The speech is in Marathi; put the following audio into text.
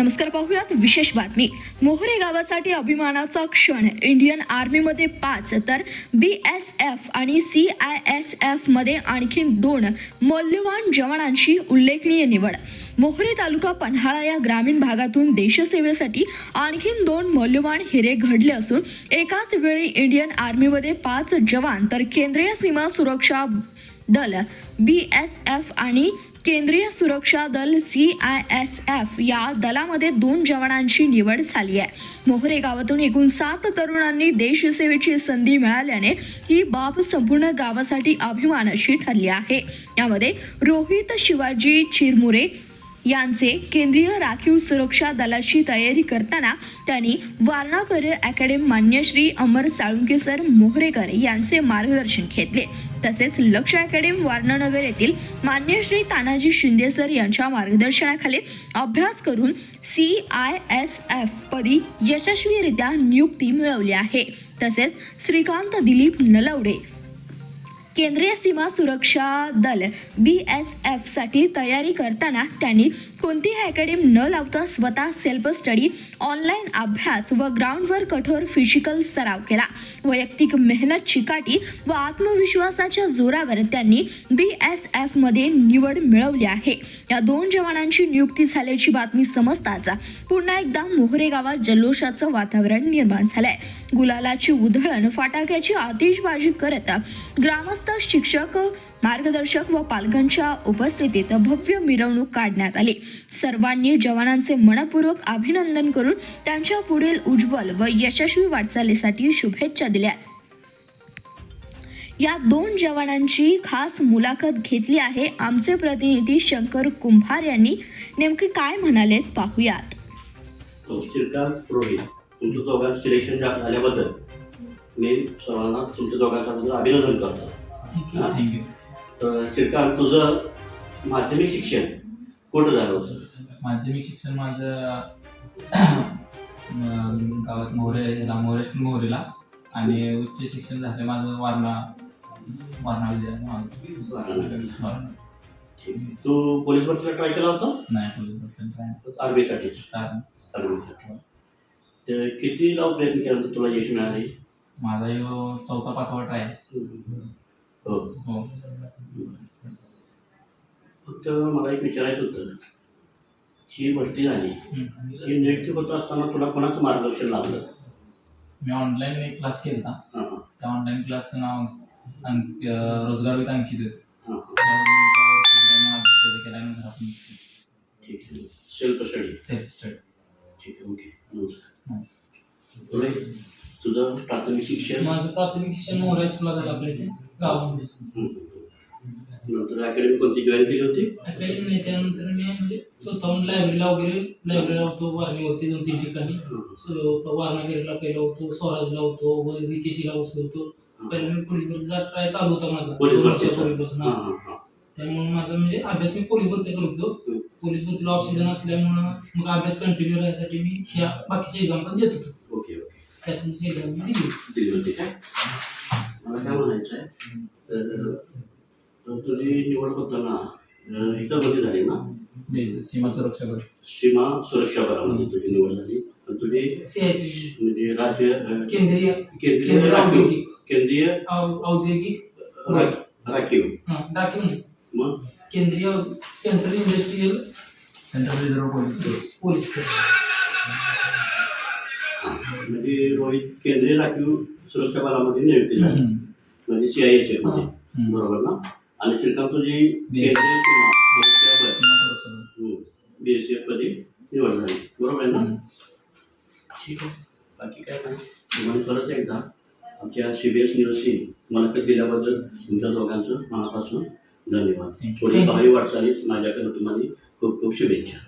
नमस्कार पाहूयात विशेष बातमी. मोहरे गावासाठी अभिमानाचा क्षण. इंडियन आर्मीमध्ये पाच तर बी एस एफ आणि सी आय एस एफमध्ये दोन मौल्यवान जवानांची उल्लेखनीय निवड. मोहरे तालुका पन्हाळा या ग्रामीण भागातून देशसेवेसाठी आणखीन दोन मौल्यवान हिरे घडले असून एकाच वेळी इंडियन आर्मीमध्ये पाच जवान तर केंद्रीय सीमा सुरक्षा दल बी एस एफ आणि केंद्रीय सुरक्षा दल सी आय एस एफ या दलामध्ये दोन जवानांची निवड झाली आहे. मोहरे गावातून एकूण सात तरुणांनी देशसेवेची संधी मिळाल्याने ही बाब संपूर्ण गावासाठी अभिमानाची ठरली आहे. यामध्ये रोहित शिवाजी चिरमुरे यांचे केंद्रीय राखीव सुरक्षा दलाची तयारी करताना त्यांनी वारणा करिअर अकॅडमी मान्यश्री अमर साळुंके सर मोहरेकर यांचे मार्गदर्शन घेतले. तसेच लक्ष अकॅडमी वारणानगर येथील मान्यश्री तानाजी शिंदे सर यांच्या मार्गदर्शनाखाली अभ्यास करून सी आय एस एफ पदी यशस्वीरित्या नियुक्ती मिळवली आहे. तसेच श्रीकांत दिलीप नलवडे केंद्रीय सीमा सुरक्षा दल बी एस एफसाठी तयारी करताना त्यांनी कोणतीही अकॅडमी न लावता स्वतः सेल्फ स्टडी ऑनलाईन अभ्यास व ग्राउंडवर कठोर फिजिकल सराव केला. वैयक्तिक मेहनत चिकाटी व आत्मविश्वासाच्या जोरावर त्यांनी बी एस एफमध्ये निवड मिळवली आहे. या दोन जवानांची नियुक्ती झाल्याची बातमी समजताच पुन्हा एकदा मोहरे गावात जल्लोषाचं वातावरण निर्माण झालंय. गुलालाची उधळण फटाक्याची आतिषबाजी करत ग्रामस्थ शिक्षक मार्गदर्शक व पालकांच्या उपस्थितीत भव्य मिरवणूक काढण्यात आली. सर्वांनी जवानांचे मनपूर्वक अभिनंदन करून त्यांच्या पुढील उज्ज्वल व यशस्वी वाटचालीसाठी शुभेच्छा दिल्या. या दोन जवानांची खास मुलाखत घेतली आहे आमचे प्रतिनिधी शंकर कुंभार यांनी. नेमके काय म्हणालेत पाहूयात. तुमच्या दोघांचं सिलेक्शन झाल्याबद्दल मी सर्वांना तुमच्या दोघांच्या अभिनंदन करतो. थँक्यू तर श्रीकांत तुझं माध्यमिक शिक्षण कुठं झालं होतं? माध्यमिक शिक्षण माझं अं, गावात मोहरे ह्याला मोहरे मोहरेला आणि उच्च शिक्षण झालं माझं वारणा वारणा विद्यालय. वारणा. ठीक आहे. तू पोलीस भरतीला ट्राय केला होता? नाही पोलीस भरती काय कारण आर्मीसाठी. तर किती लाव प्रयत्न केल्यानंतर तुला यश मिळाले माझा ह्यो चौथा पाचवा ट्राय. हो. हो. फक्त मला एक विचारायचं होतं. ही भरती झाली. ही नियुक्ती होत असताना तुला कोणाचं मार्गदर्शन लाभलं मी ऑनलाईन एक क्लास केला हां हां. त्या ऑनलाईन क्लासचं नाव अंक अं, रोजगार विथ अंकित होतं. हां हां. त्यावर full-time अभ्यास केल्यानंतर आपण ठीक आहे. सेल्फ स्टडी सेल्फ स्टडी ठीक आहे ओके. नमस्कार. तुला तुझं प्राथमिक शिक्षण? माझं प्राथमिक शिक्षण मोरा स्कूलला झालं आपल्या इथे. गावामध्ये. नंतर अकॅडमी कोणती जॉईन केली होती? अकॅडमी त्यानंतर मी म्हणजे स्वतःहून लायब्ररीला वगैरे लायब्ररीला होतो वारणीवरती दोन तीन ठिकाणी. सो- वारणागिरीला पहिला होतो स्वराजला होतो विकेसीला होतो. पहिला मी पोलीस भरतीचा ट्राय चालू होता माझा. हां त्यामुळे माझा म्हणजे अभ्यास मी पोलीस भरतीचा करत होतो. पोलीस भरतीला ऑक्सिजन असल्यामुळं मग अभ्यास कंटिन्यू राहण्यासाठी मी ह्या बाकीच्या एक्झाम पण देत होतो. Okay okay. त्यातून एक्झाम दिली. दिली होती काय? मला काय म्हणायचं आहे तर तुझी निवड होताना अं, ह्याच्यामध्ये झाली ना? सीमा सुरक्षा बल. सीमा सुरक्षा बलामध्ये तुझी निवड झाली. आणि तुझी सीआयसी म्हणजे राज्य केंद्रीय केंद्रीय केंद्रीय राखीव औद्योगिक केंद्रीय औ- औद्योगिक राख- राखीव. हां डॉक्युमेंट मग? केंद्रीय central industrial central reserve police police हां, म्हणजे रोहित केंद्रीय राखीव सुरक्षा बलामध्ये नियुक्ती झाली. हम्म. म्हणजे सी आय एस एफमध्ये हम्म. बरोबर ना? आणि श्रीकांत बल बी एस एफमध्ये निवड झाली बरोबर आहे ना. ठीक आहे. बाकी काय नाही. तुम्हाला परत एकदा आमच्या सी बी एस न्यूजची मुलाखत दिल्याबद्दल तुमच्या दोघांचं मनापासून धन्यवाद. थोडी भावी वाटचालीत माझ्याकडे तुम्हाला खूप खूप शुभेच्छा.